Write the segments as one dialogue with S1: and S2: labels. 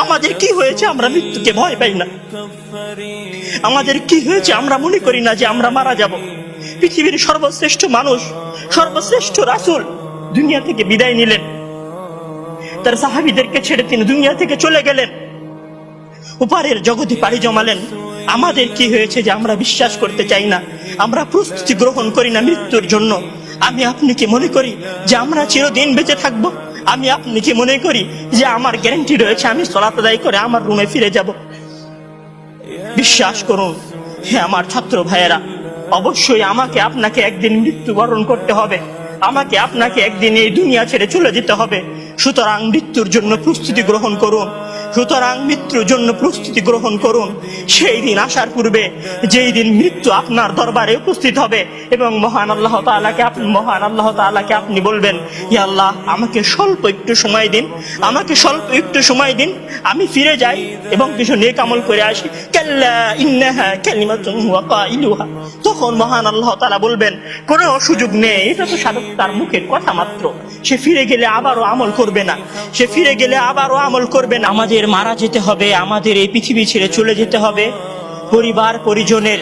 S1: আমাদের কি হয়েছে আমরা মৃত্যুকে ভয় পাই না। আমাদের কি হয়েছে আমরা মনে করি না যে আমরা মারা যাব। পৃথিবীর সর্বশ্রেষ্ঠ মানুষ, সর্বশ্রেষ্ঠ রাসুল দুনিয়া থেকে বিদায় নিলেন। তার সাহাবিদেরকে ছেড়ে তিনি দুনিয়া থেকে চলে গেলেন। উপারের জগতে পাড়ি জমালেন। আমাদের কি হয়েছে যে আমরা বিশ্বাস করতে চাই না? আমরা প্রস্তুতি গ্রহণ করি না মৃত্যুর জন্য। আমি আপনি কি মনে করি যে আমরা চিরদিন বেঁচে থাকব। আমি আপনি কি মনে করি যে আমার গ্যারান্টি রয়েছে, আমি সলাত আদায় করে আমার রুমে ফিরে যাব? বিশ্বাস করুন, হে আমার ছাত্র ভাইয়েরা, অবশ্যই আমাকে আপনাকে একদিন মৃত্যুবরণ করতে হবে। আমাকে আপনাকে একদিন এই দুনিয়া ছেড়ে চলে যেতে হবে। সুতরাং মৃত্যুর জন্য প্রস্তুতি গ্রহণ করুন। সুতরাং মৃত্যুর জন্য প্রস্তুতি গ্রহণ করুন। সেই দিন আসার পূর্বে যেই দিন মৃত্যু আপনার দরবারে উপস্থিত হবে এবং মহান আল্লাহ তাআলাকে আপনি মহান আল্লাহ তাআলাকে আপনি বলবেন ইয়া আল্লাহ, আমাকে স্বল্প একটু সময় দিন, আমাকে স্বল্প একটু সময় দিন, আমি ফিরে যাই এবং কিছু নেক আমল করে আসি। কাল্লা ইন্নাহা কালিমাতুন হুয়া কাইলুহা। তখন মহান আল্লাহ তাআলা বলবেন, কোনো সুযোগ নেই, এটা তো সাধক তার মুখের কথা মাত্র। সে ফিরে গেলে আবারও আমল করবে না। সে ফিরে গেলে আবারও আমল করবে না। আমাদের মারা যেতে হবে, আমাদের এই পৃথিবী ছেড়ে চলে যেতে হবে। পরিবার, পরিজনের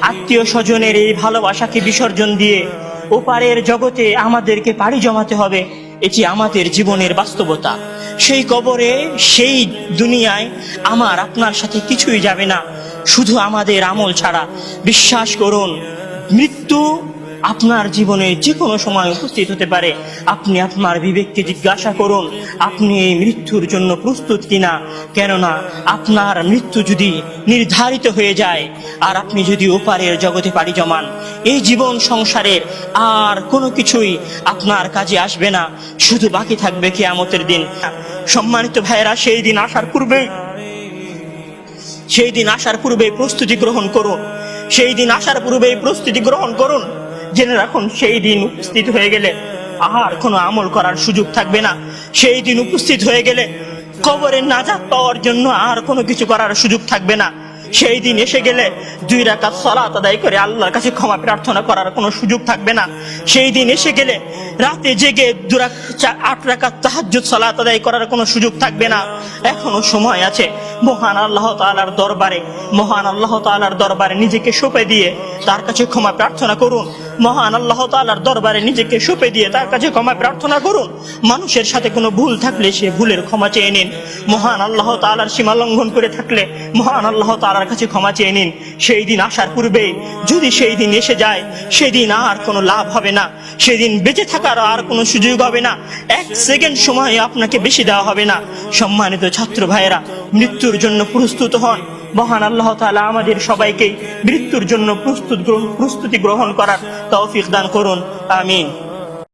S1: আত্মীয় স্বজনের এই ভালোবাসাকে বিসর্জন দিয়ে ওপারের জগতে আমাদেরকে পাড়ি জমাতে হবে, এটি আমাদের জীবনের বাস্তবতা। সেই কবরে, সেই দুনিয়ায় আমার আপনার সাথে কিছুই যাবে না। শুধু আমাদের আমল ছাড়া। বিশ্বাস করুন, মৃত্যু আপনার জীবনে যে কোনো সময় উপস্থিত হতে পারে। আপনি আপনার বিবেককে জিজ্ঞাসা করুন, আপনি এই মৃত্যুর জন্য প্রস্তুত কিনা? কেননা আপনার মৃত্যু যদি নির্ধারিত হয়ে যায়, আর আপনি যদি ওপারের জগতে পাড়ি জমান, এই জীবন সংসারের আর কোনো কিছুই আপনার কাজে আসবে না। শুধু বাকি থাকবে কেয়ামতের দিন। সম্মানিত ভাইয়েরা, সেই দিন আসার পূর্বেই সেই দিন আসার পূর্বে প্রস্তুতি গ্রহণ করুন। সেই দিন আসার পূর্বে প্রস্তুতি গ্রহণ করুন। জেনে রাখুন, সেই দিন উপস্থিত হয়ে গেলে আর কোনো আমল করার সুযোগ থাকবে না। সেই দিন উপস্থিত হয়ে গেলে কবরে নাজাত পাওয়ার জন্য আর কোনো কিছু করার সুযোগ থাকবে না। সেই দিন এসে গেলে দুই রাকাত সালাত আদায় করে আল্লাহর কাছে ক্ষমা প্রার্থনা করার কোনো সুযোগ থাকবে না। সেই দিন এসে গেলে রাতে জেগে দুরাক আট রাকাত তাহাজ্জুদ সালাত আদায় করার কোনো সুযোগ থাকবে না। এখনও সময় আছে। মহান আল্লাহ তাআলার দরবারে, মহান আল্লাহ তাআলার দরবারে নিজেকে সঁপে দিয়ে তার কাছে ক্ষমা প্রার্থনা করুন। মহান আল্লাহ তাআলার দরবারে নিজেকে সঁপে দিয়ে তার কাছে ক্ষমা প্রার্থনা করুন। মানুষের সাথে কোনো ভুল থাকলে সে ভুলের ক্ষমা চেয়ে নিন। মহান আল্লাহ তাআলার সীমা লঙ্ঘন করে থাকলে মহান আল্লাহ তাআলার কাছে ক্ষমা চেয়ে নিন। সেই দিন আসার পূর্বে যদি সেই দিন এসে যায়, সেদিন আর কোনো লাভ হবে না। সেদিন বেঁচে থাকার আর কোনো সুযোগ হবে না। এক সেকেন্ড সময় আপনাকে বেশি দেওয়া হবে না। সম্মানিত ছাত্র ভাইয়েরা, মৃত্যুর জন্য প্রস্তুত হন। মহান আল্লাহ তালা আমাদের সবাইকে মৃত্যুর জন্য প্রস্তুত প্রস্তুতি গ্রহণ করার তৌফিক দান করুন। আমিন।